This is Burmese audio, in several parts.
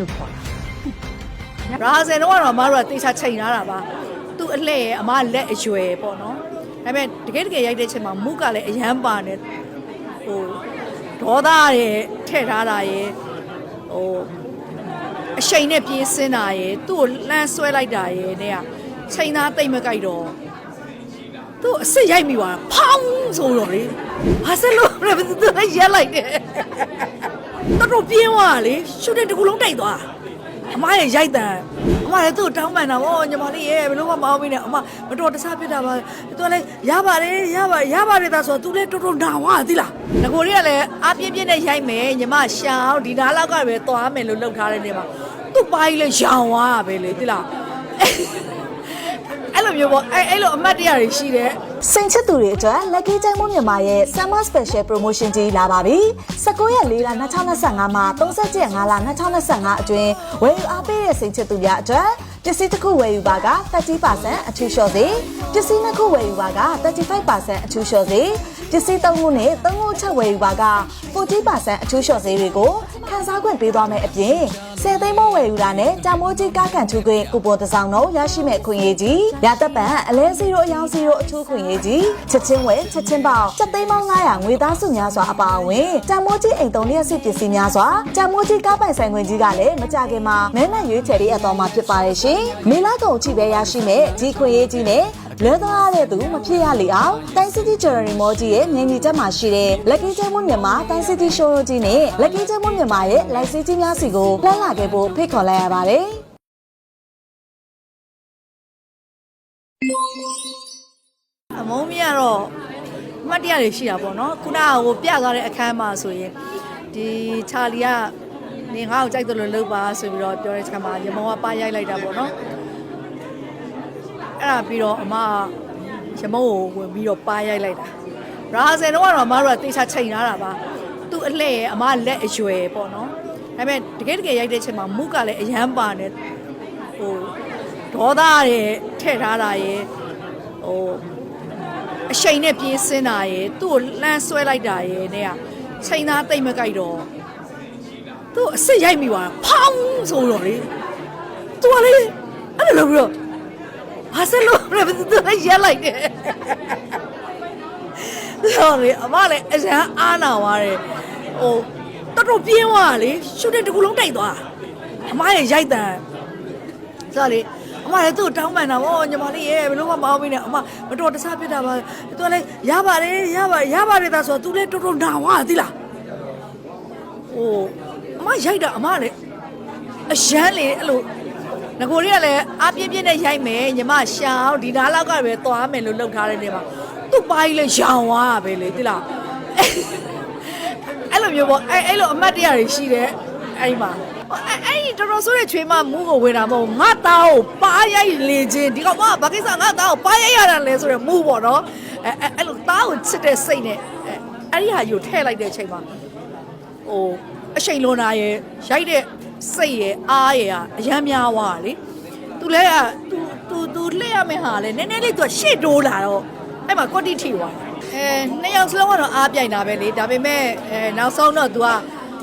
လို့ခေါ်တာရာဇယ်တော့ကတော့အမတို့ကတေချာချိန်ထားတာပါသူ့အလှည့်ရဲ့အမလက်အရွယ်ပေါ့နော်ဒါပေမဲ့တကယ်တကယ်ရိုက်တဲ့ချိန်မှာမုကလည်းအရန်ပါနေဟိုဒေါသရဲ့ထည့်ထားတာရဲ့ဟိုအရှိန်နဲ့ပြေးစင်းတာရဲ့သူ့ကိုလှမ်းဆွဲလိုက်တာရဲ့နဲ့ကချိန်သားတိတ်မကြိုက်တော့ သူအစ်စ်ရိုက်မိသွားတာဖောင်းဆိုတော့လေဟာဆက်လို့ရဘသူကရက်လိုက်တယ်တော်တော်ပြင်းသွားတာလေရှူတင်တစ်ခုလုံးတိုက်သွားအမရဲ့ရိုက်တန်အမလည်းသူ့ကိုတောင်းပန်တာဗောညီမလေးရဲ့ဘယ်လို့မှမအောင်မင်းနဲ့အမမတော်တဆဖြစ်တာပါသူကလည်းရပါတယ်ရပါရပါတယ်ဒါဆိုတော့သူလည်းတော်တော်နာဝါသီလားငကိုရီကလည်းအပြင်းပြင်းနဲ့ရိုက်မယ်ညီမရှာအောင်ဒီနားလောက်ကပဲသွားမယ်လို့လှုပ်ထားတဲ့နေမှာသူ့ပိုင်းလည်းရောင်သွားတာပဲလေသီလားအဲ့လို မျိုးပေါ့အဲ့အဲ့လိုအမတ်တရတွေရှိတယ်စိန်ချစ်သူတွေအတွက် Lucky ကျိုင်းမွမြန်မာရဲ့ Summer Special Promotion ကြီးလာပါပြီ။19ရက်4လ2025မှာ30ရက်5လ2025အတွင်းဝယ်ယူအားပေးတဲ့စိန်ချစ်သူများအတွက်ပစ္စည်းတစ်ခုဝယ်ယူပါက30%အထူးလျှော့စေပစ္စည်းနှစ်ခုဝယ်ယူပါက35%အထူးလျှော့စေပစ္စည်းသုံးခုနဲ့သုံးခုချက်ဝယ်ယူပါက40%အထူးလျှော့စေတွေကိုခန်းစားခွင့်ပေးသွားမယ်အပြင် 10သိန်းမိုးဝယ်ယူတာနဲ့တာမိုးကြီးကားကန်ထူခွင့်ကူပွန်တစ်စောင်းတော့ရရှိမဲ့ခွင့်ရေးကြီးရသက်ပံအလဲ0အယောင်0အထူးခွင့်ရေးကြီးချက်ချင်းဝယ်ချက်ချင်းပေါက်ချက်သိန်းပေါင်း900ငွေသားစုများစွာအပါအဝင်တာမိုးကြီးအိမ်သုံးလျက်စစ်ပစ္စည်းများစွာတာမိုးကြီးကားပိုင်ဆိုင်ခွင့်ကြီးကလည်းမကြခင်မှာမဲနဲ့ရွေးချယ်ပေးအပ်တော်မှာဖြစ်ပါတယ်ရှင်မေလာကုန်အချိပဲရရှိမဲ့ဒီခွင့်ရေးကြီးနဲ့လဲသွားတဲ့သူမဖြစ်ရလေအောင်တိုင်းစီတီဂျော်ရီမောကြီးရဲ့မြန်ကြီးချက်မှာရှိတဲ့ Lucky ကျဲမွန်မြန်မာတိုင်းစီတီရှိုးရိုးကြီးနဲ့ Lucky ကျဲမွန်မြန်မာရဲ့လိုက်စီကြီးများစီကိုလှမ်းလာခဲ့ဖို့ဖိတ်ခေါ်လိုက်ရပါတယ်အမုံမီကတော့အမှတ်တရတွေရှိတာပေါ့နော်ခုနကဟိုပြသွားတဲ့အခန်းမှာဆိုရင်ဒီချာလီကနေငါ့ကိုကြိုက်တယ်လို့လုပ်ပါဆိုပြီးတော့ပြောတဲ့ချက်မှာရမောကပါရိုက်လိုက်တာပေါ့နော်အဲ့ဒါပြီးတော့အမကရမောကိုဝင်ပြီးတော့ပါရိုက်လိုက်တာရာဇယ်တော့ကတော့အမတို့ကတေချာချိန်ထားတာပါသူ့အလှည့်ရဲ့အမလက်အရွယ်ပေါ့နော် ဒါပေမဲ့တကယ်တကယ်ရိုက်တဲ့ချက်မှာမုကလည်းအရန်ပါနေဟိုဒေါသရဲ့ထည့်ထားတာရဲ့ဟိုအရှိန်နဲ့ပြေးစင်းတာရယ်သူ့ကိုလှမ်းဆွဲလိုက်တာရယ်နဲ့ကချိန်သားတိတ်မကြိုက်တော့သူ့အစ်စ်ရိုက်မိသွားတာဖောင်းဆိုတော့လေသူကလေအဲ့လိုလုပ်ပြီးတော့ဟာဆက်လို့ရဘသူကရက်လိုက်တယ်ဆိုလေအမလည်းအရန်အားနာသွားတယ်ဟို တော်တော်ပြင်းသွားတာလေရှူတင်တစ်ခုလုံးတိုက်သွားတာအမရဲ့ရိုက်တန်ဆိုတော့လေအမလည်းသူ့ကိုတောင်းပန်တာဗောညီမလေးရဲ့ဘယ်လို့မှမအောင်မင်းနဲ့အမမတော်တဆဖြစ်တာပါသူကလည်းရပါတယ်ရပါရပါတယ်ဒါဆိုတော့ तू လည်းတော်တော်နာဝါသီလားဟိုအမရိုက်တာအမလည်းအရန်လေအဲ့လိုငကိုရီကလည်းအပြင်းပြင်းနဲ့ရိုက်မယ်ညီမရှာအောင်ဒီနားလောက်ကပဲသွားမယ်လို့လှုပ်ထားတဲ့နေမှာသူ့ပိုင်းလည်းရောင်သွားတာပဲလေသီလားအဲ့ လိုမျိုးပေါ့အဲ့အဲ့လိုအမတ်တရားတွေရှိတယ်အဲ့ဒီမှာအဲ့အဲ့ဒီတော်တော်ဆိုးတဲ့ချွေးမမူးကိုဝင်တာမဟုတ်ငါသားကိုပါရိုက်လေခြင်းဒီကောင်မဘာကိစ္စငါသားကိုပါရိုက်ရတာလဲဆိုရမူးပေါ့နော်အဲ့အဲ့အဲ့လိုသားကိုချစ်တဲ့စိတ်နဲ့အဲ့အဲ့ဒီဟာယူထည့်လိုက်တဲ့အချိန်မှာဟိုအရှိန်လွန်တာရဲ့ရိုက်တဲ့စိတ်ရဲ့အားရဲ့ကအရမ်းများသွားတာလေသူလဲကသူသူသူလှည့်ရမယ့်ဟာလဲနည်းနည်းလေးသူကရှေ့တိုးလာတော့အဲ့မှာကော့တီထီသွားတယ် အဲနှစ်ယောက်စလုံးကတော့အားပြိုင်တာပဲလေဒါပေမဲ့အဲနောက်ဆုံးတော့သူက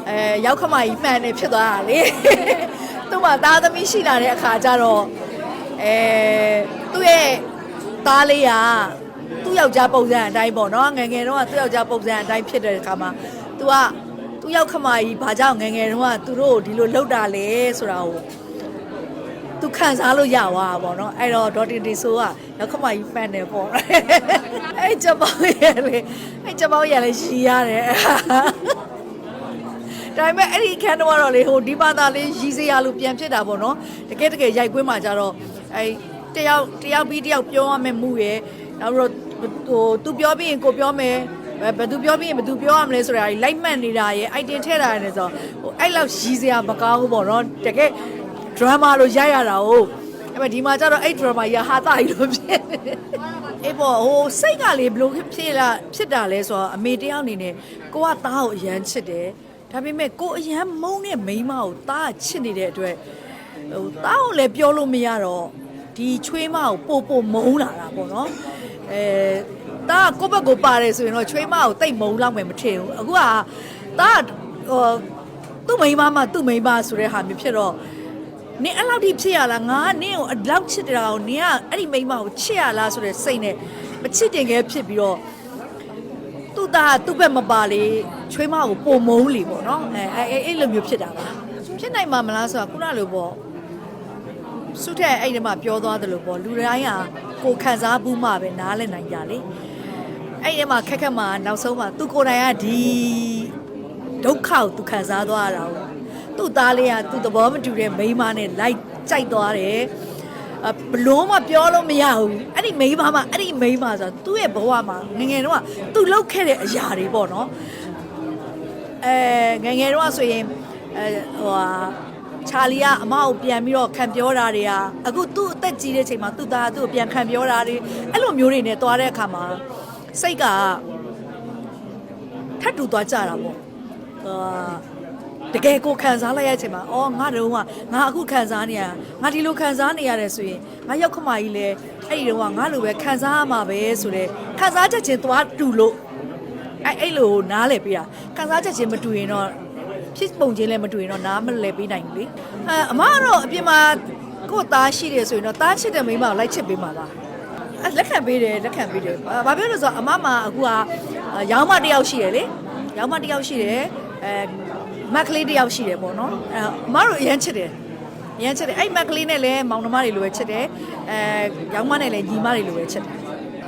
အဲရောက်ခမကြီးမှန်နေဖြစ်သွားတာလေသူ့မှာသားသမီးရှိလာတဲ့အခါကျတော့အဲသူ့ရဲ့သားလေးကသူ့ယောက်ျားပုံစံအတိုင်းပေါ့နော်ငယ်ငယ်တော့ကသူ့ယောက်ျားပုံစံအတိုင်းဖြစ်တဲ့အခါမှာ तू ကသူ့ရောက်ခမကြီးဘာကြောင့်ငယ်ငယ်တုန်းကသူတို့ကိုဒီလိုလှုပ်တာလဲဆိုတာကို သူခံစားလို့ရသွားတာပေါ့နော်အဲ့တော့ဒေါ်တင်တီဆိုကရောက်ခမကြီးဖန်တယ်ပေါ့အဲ့ကြပောင်းရလေအဲ့ကြပောင်းရလေရှီရတယ်ဒါပေမဲ့အဲ့ဒီခန်းတော့ကတော့လေဟိုဒီဘာသာလေးရီစရာလို့ပြန်ဖြစ်တာပေါ့နော်တကယ်တကယ်ရိုက်ကွင်းမှာကြတော့အဲ့တယောက်တယောက်ပြီးတယောက်ပြောရမယ်မှုရယ်နောက်ပြီးတော့ဟိုသူပြောပြီးရင်ကိုပြောမယ်ဘယ်သူပြောပြီးရင်ဘယ်သူပြောရမလဲဆိုတာကြီးလိုက်မှတ်နေတာရယ်အိုက်တင်ထည့်တာရယ်ဆိုတော့ဟိုအဲ့လောက်ရီစရာမကောင်းဘူးပေါ့နော်တကယ် drama လို့ရိုက်ရတာဟုတ်အဲ့မဲ့ဒီမှာကျတော့အဲ့ drama ရဟာတာကြီးလို့ဖြစ်နေတယ်အေးပေါ့ဟိုစိတ်ကလေဘလို့ဖြစ်လာဖြစ်တာလဲဆိုတော့အမေတယောက်အနေနဲ့ကိုကသားကိုအရန်ချစ်တယ်ဒါပေမဲ့ကိုအရန်မုန်းတဲ့မိန်းမကိုသားကချစ်နေတဲ့အတွက်ဟိုသားကိုလည်းပြောလို့မရတော့ဒီချွေးမကိုပို့ပို့မုန်းလာတာပေါ့နော်အဲသားကကိုယ့်ဘက်ကိုပါတယ်ဆိုရင်တော့ချွေးမကိုတိတ်မုန်းလောက်မယ်မထင်ဘူးအခုကသားကဟိုသူ့မိန်းမမှသူ့မိန်းမဆိုတဲ့ဟာမျိုးဖြစ်တော့ နင်အဲ့လောက်ထိဖြစ်ရလားငါကနင့်ကိုအလောက်ချစ်တာကိုနင်ကအဲ့ဒီမိန်းမကိုချစ်ရလားဆိုတဲ့စိတ်နဲ့မချစ်တင်ခဲ့ဖြစ်ပြီးတော့သူ့သားကသူ့ဘက်မပါလေချွေးမကိုပုံမုံးလေပေါ့နော်အဲအဲအဲ့လိုမျိုးဖြစ်တာပါဖြစ်နိုင်မှာမလားဆိုတာခုနလိုပေါ့စုထက်အဲ့ဒီမှာပြောသွားတယ်လို့ပေါ့လူတိုင်းဟာကိုယ်ခံစားဘူးမှပဲနားလည်နိုင်ကြလေအဲ့ဒီမှာခက်ခက်မှာနောက်ဆုံးမှာသူကိုယ်တိုင်ကဒီဒုက္ခကိုသူခံစားသွားရတာကို သူ့သားလေးကသူ့သဘောမတူတဲ့မိန်းမနဲ့လိုက်ကြိုက်သွားတယ်အဘလုံးမပြောလို့မရဘူးအဲ့ဒီမိန်းမမှာအဲ့ဒီမိန်းမဆိုတာသူ့ရဲ့ဘဝမှာငယ်ငယ်တော့ကသူလှုပ်ခဲ့တဲ့အရာတွေပေါ့နော်အဲငယ်ငယ်တော့ဆိုရင်အဲဟိုဟာချာလီကအမကိုပြန်ပြီးတော့ခံပြောတာတွေကအခုသူ့အသက်ကြီးတဲ့ချိန်မှာသူ့သားကသူ့ကိုပြန်ခံပြောတာတွေအဲ့လိုမျိုးတွေနဲ့သွားတဲ့အခါမှာစိတ်ကထပ်တူသွားကြတာပေါ့အာ တကယ်ကိုခံစားလိုက်ရတဲ့အချိန်မှာအော်ငါတုံးကငါအခုခံစားနေရငါဒီလိုခံစားနေရတယ်ဆိုရင်ငါရောက်ခမကြီးလဲအဲ့ဒီတုန်းကငါလိုပဲခံစားရမှာပဲဆိုတဲ့ခံစားချက်ချင်းသွားတူလို့အဲ့အဲ့လိုနားလဲပေးတာခံစားချက်ချင်းမတူရင်တော့ဖြစ်ပုံချင်းလည်းမတူရင်တော့နားမလဲပေးနိုင်ဘူးလေအဲအမကတော့အပြင်မှာကိုယ့်သားရှိတယ်ဆိုရင်တော့သားချစ်တဲ့မိန်းမကိုလိုက်ချစ်ပေးမှာပါအဲလက်ခံပေးတယ်လက်ခံပေးတယ်ဘာဘာပြောလို့ဆိုတော့အမမှာအခုကရောင်းမတစ်ယောက်ရှိတယ်လေရောင်းမတစ်ယောက်ရှိတယ်အဲ မက်ကလေးတစ်ယောက်ရှိတယ်ပေါ့နော်အဲအမတို့အရန်ချစ်တယ်အရန်ချစ်တယ်အဲ့မက်ကလေးနဲ့လည်းမောင်နှမတွေလိုပဲချစ်တယ်အဲရောင်းမနဲ့လည်းညီမတွေလိုပဲချစ်တယ်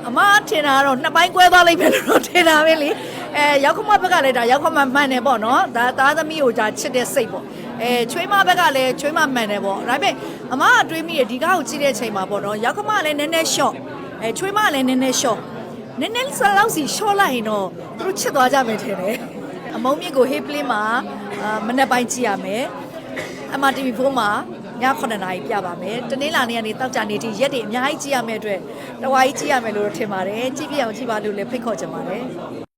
အမထင်တာကတော့နှစ်ပိုင်းကွဲသွားလိမ့်မယ်လို့တော့ထင်တာပဲလေအဲရောက်ခမဘက်ကလည်းဒါရောက်ခမမှန်တယ်ပေါ့နော်ဒါသားသမီးကိုဒါချစ်တဲ့စိတ်ပေါ့အဲချွေးမဘက်ကလည်းချွေးမမှန်တယ်ပေါ့ဒါပေမဲ့အမကတွေးမိတယ်ဒီကားကိုကြည့်တဲ့ချိန်မှာပေါ့နော်ရောက်ခမလည်းနည်းနည်း short အဲချွေးမလည်းနည်းနည်း short နည်းနည်းစလောက်စီ short လိုက်ရင်တော့သူတို့ချစ်သွားကြမယ်ထင်တယ်အမုံမြင့်ကို hip play မှာအာ မနေ့ပိုင်းကြည့်ရမယ် MRTV4 မှာည9နာရီပြပါမယ်။တနင်္လာနေ့ကနေတောက်ကြနေထိရက်တွေအများကြီးကြည့်ရမယ့်အတွက်တဝါကြီးကြည့်ရမယ်လို့ထင်ပါတယ်။ကြည့်ပြအောင်ကြည့်ပါလို့လည်းဖိတ်ခေါ်ချင်ပါတယ်။